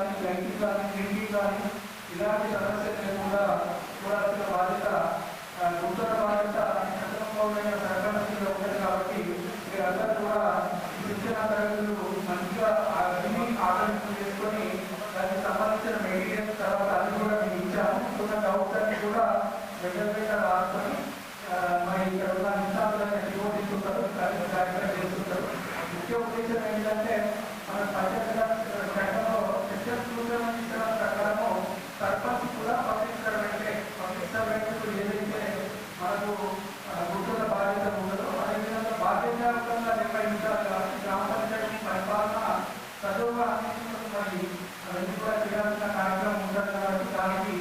కానీ బ్యాంకింగ్ కానీ డ్రింకింగ్ కానీ ఇలాంటి సమస్యలు కూడా చూడాల్సిన బాధ్యత గుంటూరు బాధ్యత చట్టంలోనైనా సహకరించిన ఒకటి కాబట్టి మీరందరూ కూడా శిక్షణ తరగతులు మంచిగా చేసుకొని దానికి సంబంధించిన మెటీరియల్స్ తర్వాత అది కూడా మేము ఇచ్చాము ఉన్న డౌట్స్ అన్ని కూడా రాసుకొని మరి ఇక్కడ ఉన్న కార్యక్రమం చేస్తుంటారు. ముఖ్య ఉద్దేశం ఏంటంటే మన పంచాయతీ సజోగా అందించడం మరియు రెండు కూడా చేయాల్సిన కార్యక్రమం ఉండదు కాబట్టి దానికి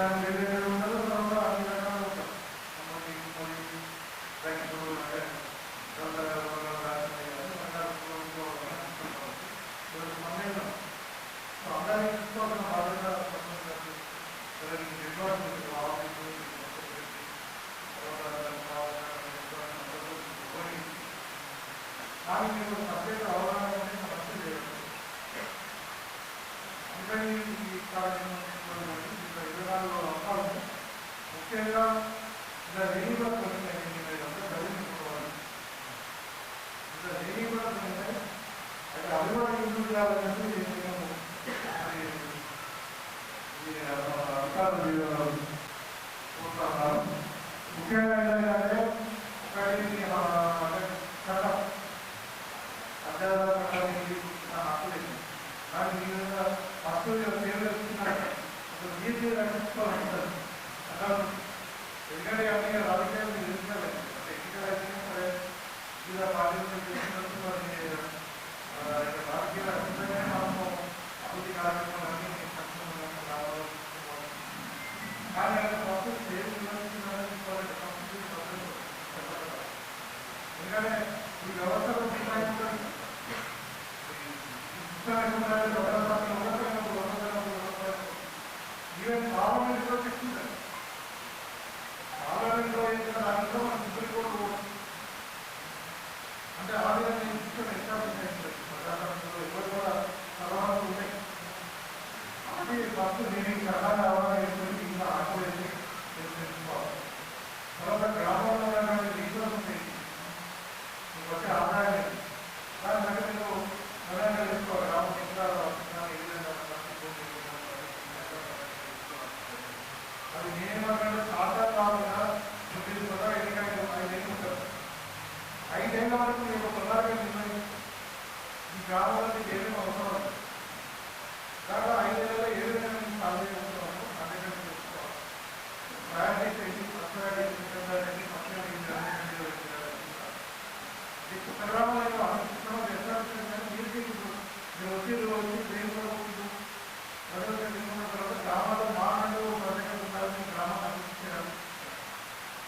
Amém.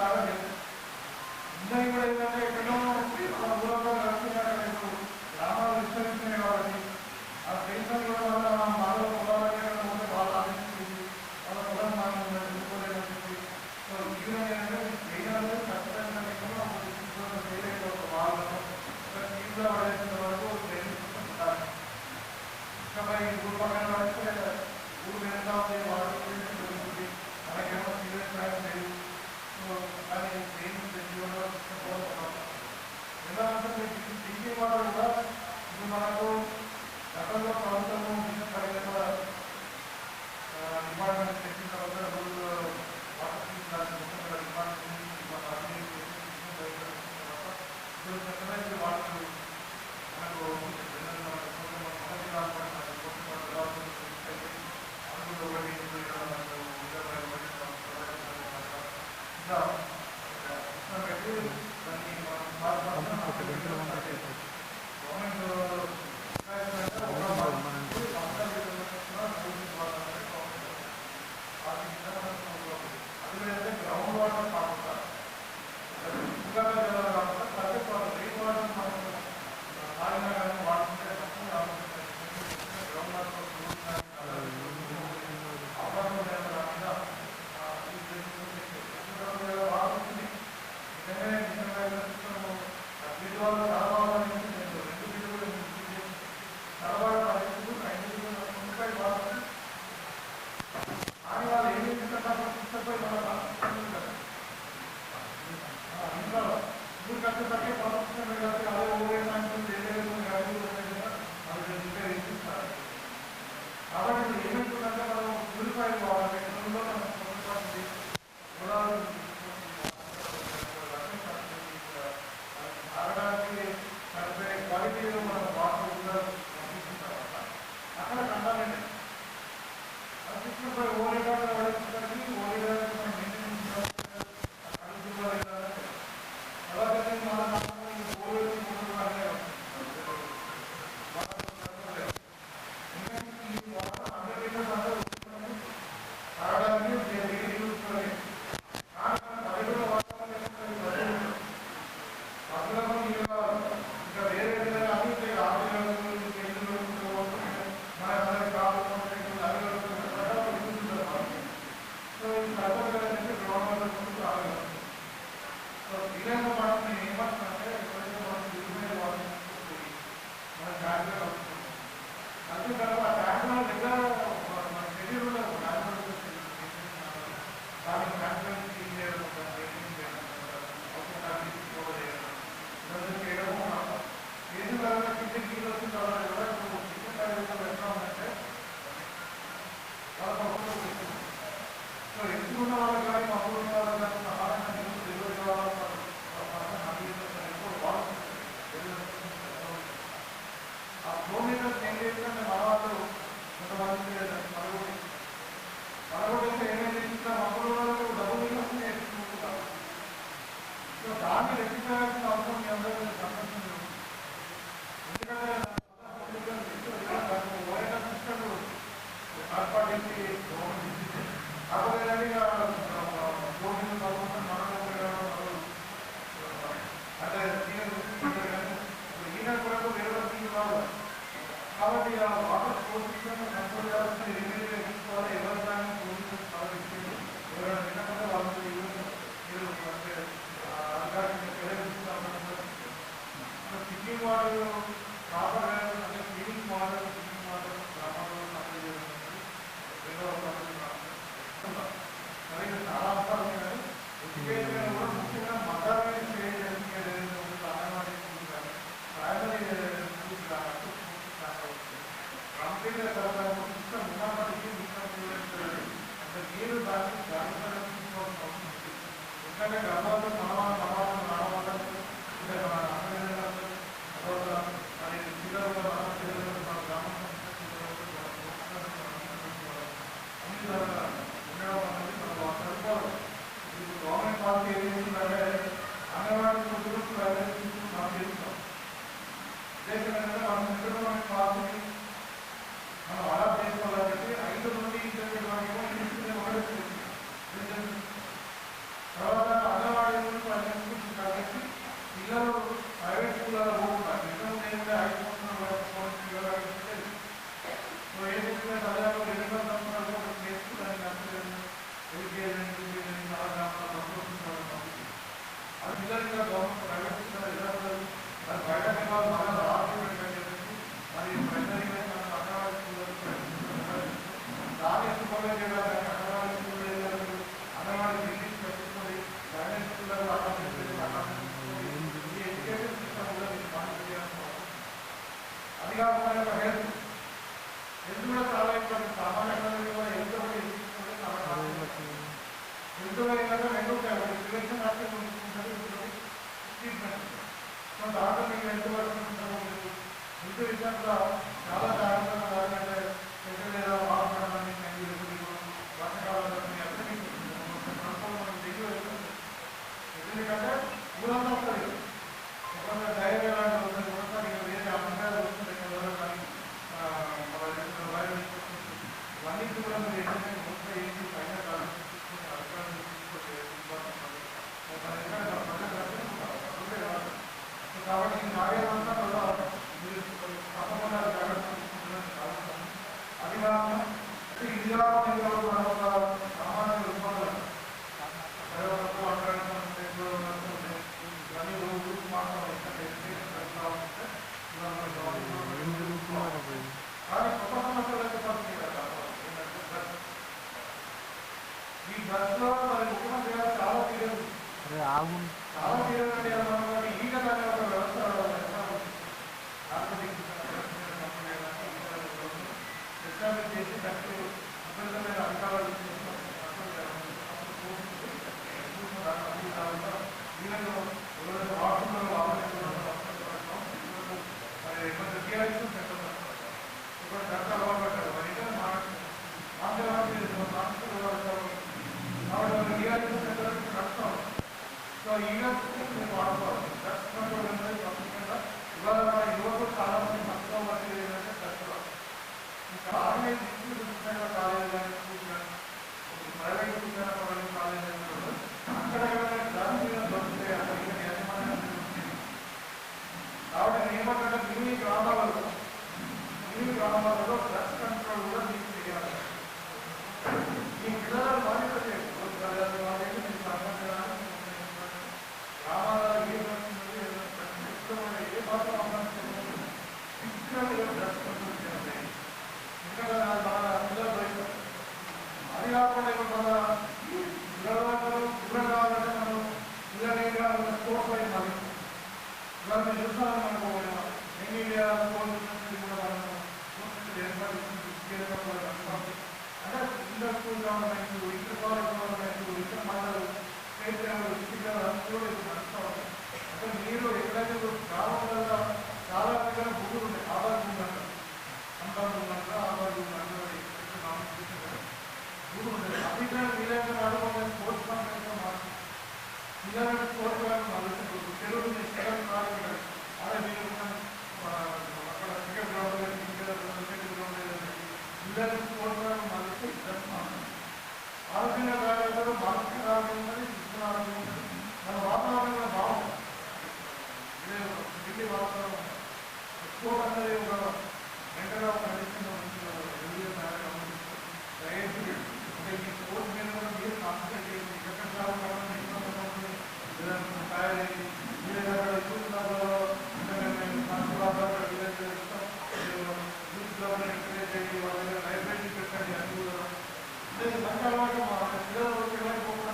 కాదని ఉన్నాయి కూడా ఏంటంటే ఎక్కడో ఉండి మన ఊరంలో నడుస్తున్నారు రేపు ఆ పెన్షన్ కూడా వల్ల పొలాలనే ఉంటే వాళ్ళు ఆలోచించింది పొలం మనం తెలుసుకోలేదని చెప్పి సో ఈ విధంగా చేయాలి ఖచ్చితంగా వరకు ప్రేమిస్తుంటారు ఇంకా మరి ఊరు పక్కన పడితే ఊరు వెళ్తా ఉంది వాడుకుంటే మనకేమో సీరియస్ లేదు. కానీ దేని జీవనంలో తీసుకోవడం మనకు గతంలో ప్రభుత్వము విద్యుత్ డిపార్ట్మెంట్ చెప్పిన తర్వాత రోజు వాటర్ డిపార్ట్మెంట్ వాటర్ మనకు ఒకటి గంటల గవర్నమెంట్ 유한가 ఇద్దరు కోరుకున్నారు మనకి ఇద్దరు ఆరోగ్యంగా తయారవుతారు మానసిక ఆరోగ్యం ఆరోగ్యం మన వాతావరణం కూడా బాగుంటుంది ఢిల్లీ వాతావరణం ఎక్కువ మంది ఒక మెంటల్ ఆఫ్ కండిషన్ దయచేసి అంటే ఈ స్పోర్ట్స్ మీద కూడా మీరు కాన్సన్ట్రేట్ చేయండి ఎక్కడ కావాలని ఎక్కడ తయారయ్యి మీరు ఏదైనా చూస్తున్నారు లెవెల్ ఎంకరేజ్ చేయండి వాళ్ళ లైబ్రరీ పెట్టండి అన్ని కూడా లేదు మంచి అలవాటు మా పిల్లలు పిల్లలు పోకుండా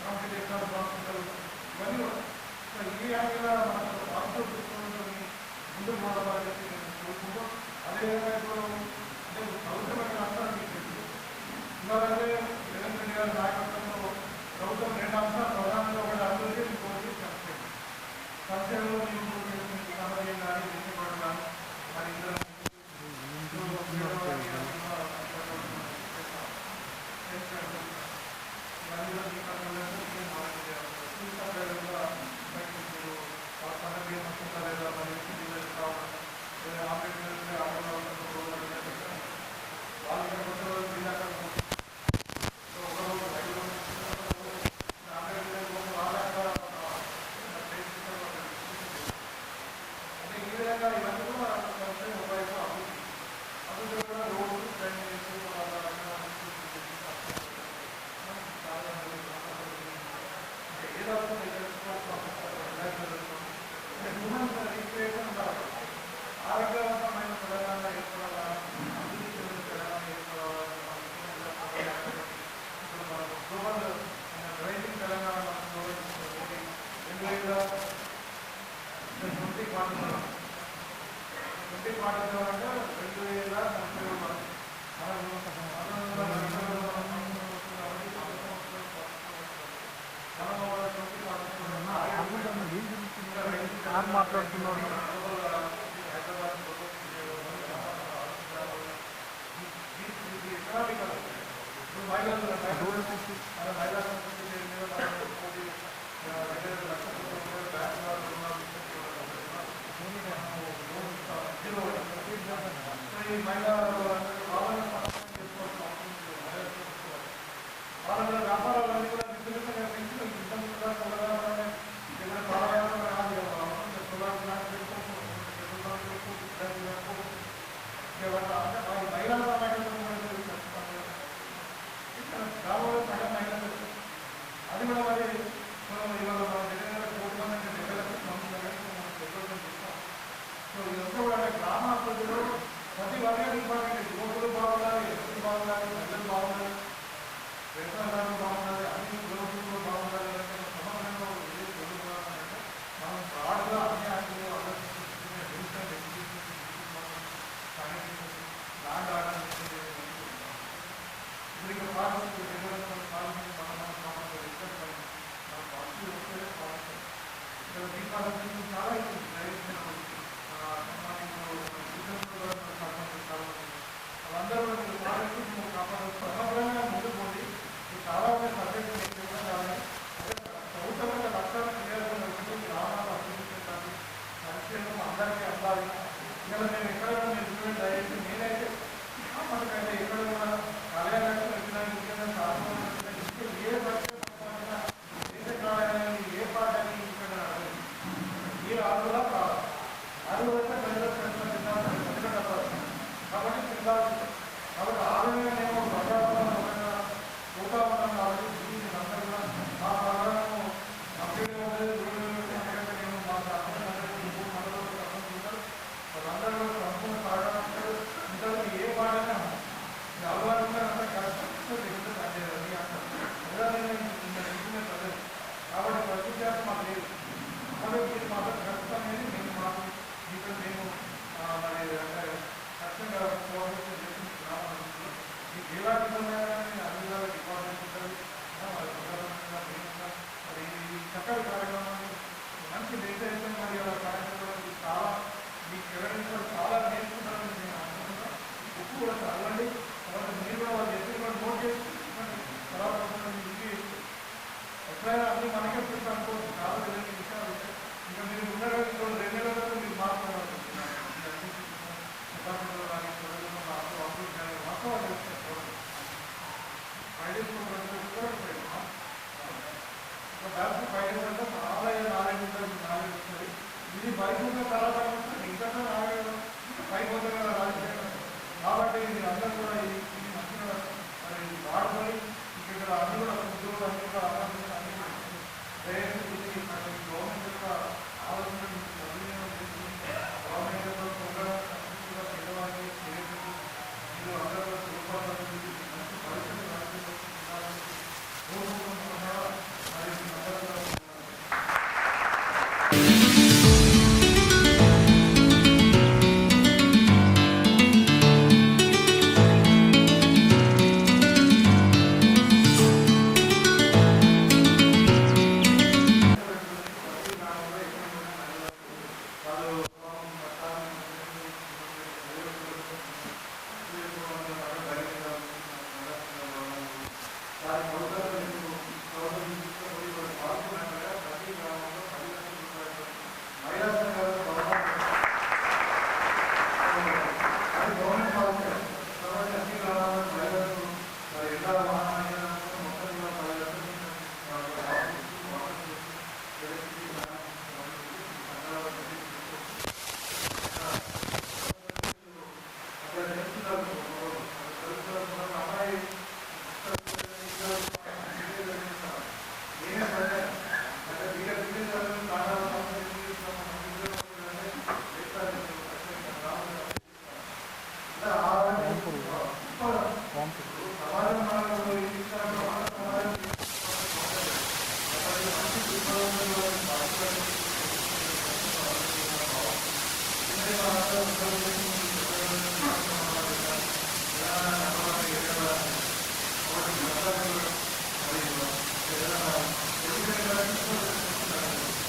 కాంపిటేషన్ బాగుంటారు ఇవన్నీ ఈ రకంగా మనకు పాజిటివ్ తీసుకుని ముందుకు పోవాలని నేను అదేవిధంగా ఇప్పుడు అంటే ప్రభుత్వమైన అంశాలు మీకు జగన్ రెడ్డి గారి నాయకత్వంలో ప్రభుత్వం రెండు అంశాలు ప్రధానంగా కూడా